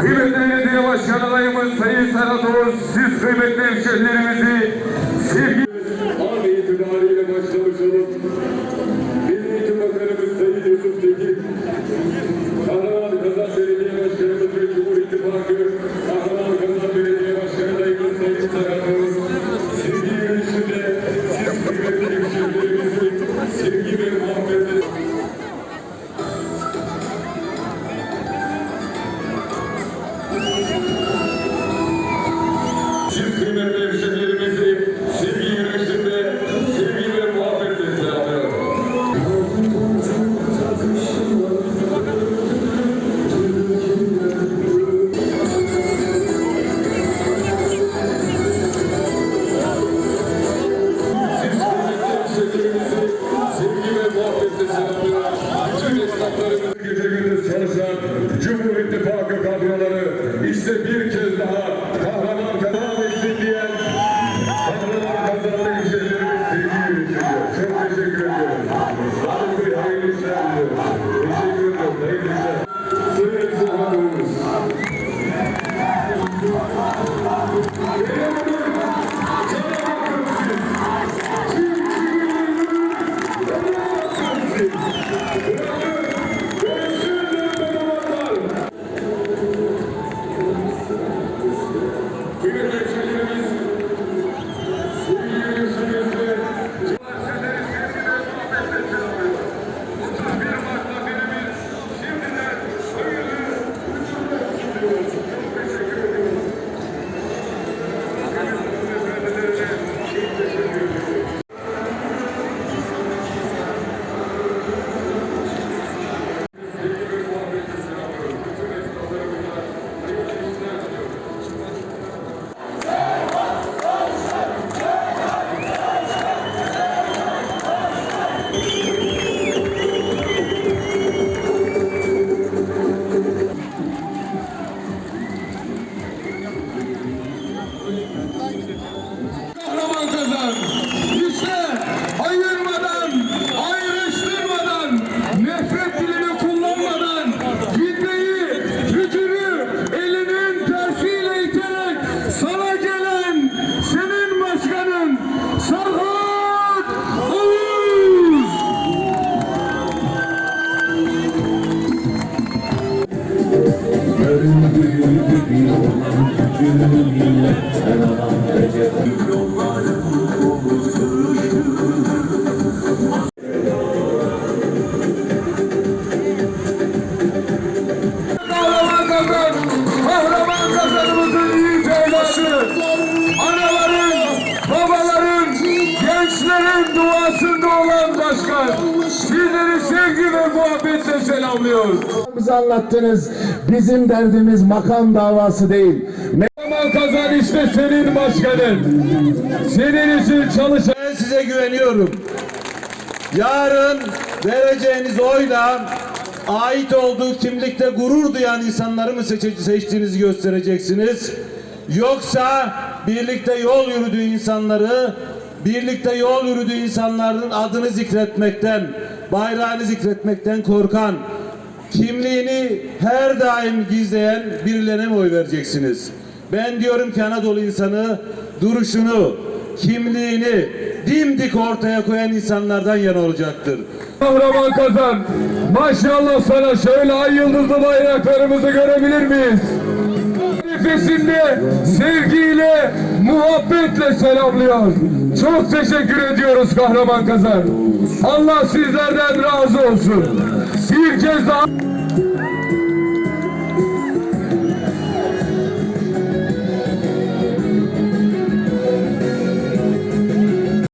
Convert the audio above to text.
Kıymetli belediye başkan adayımız Sayın Serhat Oğuz, siz kıymetli hemşehrilerimizi sevgi... Siz kıymetli hemşehrilerimizi sevgi yürüyüşünde sevgi ve muhabbetle selamlıyorum. Sevgi ve muhabbetle selamlıyorum. Bütün esnaflarımız gece gündüz çalışan Cumhur İttifakı kadroları işte bir kez daha Sayın gençlerin duasında olan başkan. Sizleri sevgi ve muhabbetle selamlıyor. Bize anlattınız. Bizim derdimiz makam davası değil. Kahraman kazan işte senin başkanın. Senin için çalışan Ben size güveniyorum. Yarın vereceğiniz oyla ait olduğu kimlikte gurur duyan insanları mı seçtiğinizi göstereceksiniz? Yoksa birlikte yol yürüdüğü insanları, birlikte yol yürüdüğü insanların adını zikretmekten, bayrağını zikretmekten korkan, kimliğini her daim gizleyen birilerine mi oy vereceksiniz? Ben diyorum ki Anadolu insanı duruşunu, kimliğini dimdik ortaya koyan insanlardan yana olacaktır. kahraman kazan. Maşallah sana şöyle ay yıldızlı bayraklarımızı görebilir miyiz? Nefesinde sevgiyle, muhabbetle selamlıyor. Çok teşekkür ediyoruz kahraman kazan. Allah sizlerden razı olsun. Bir kez daha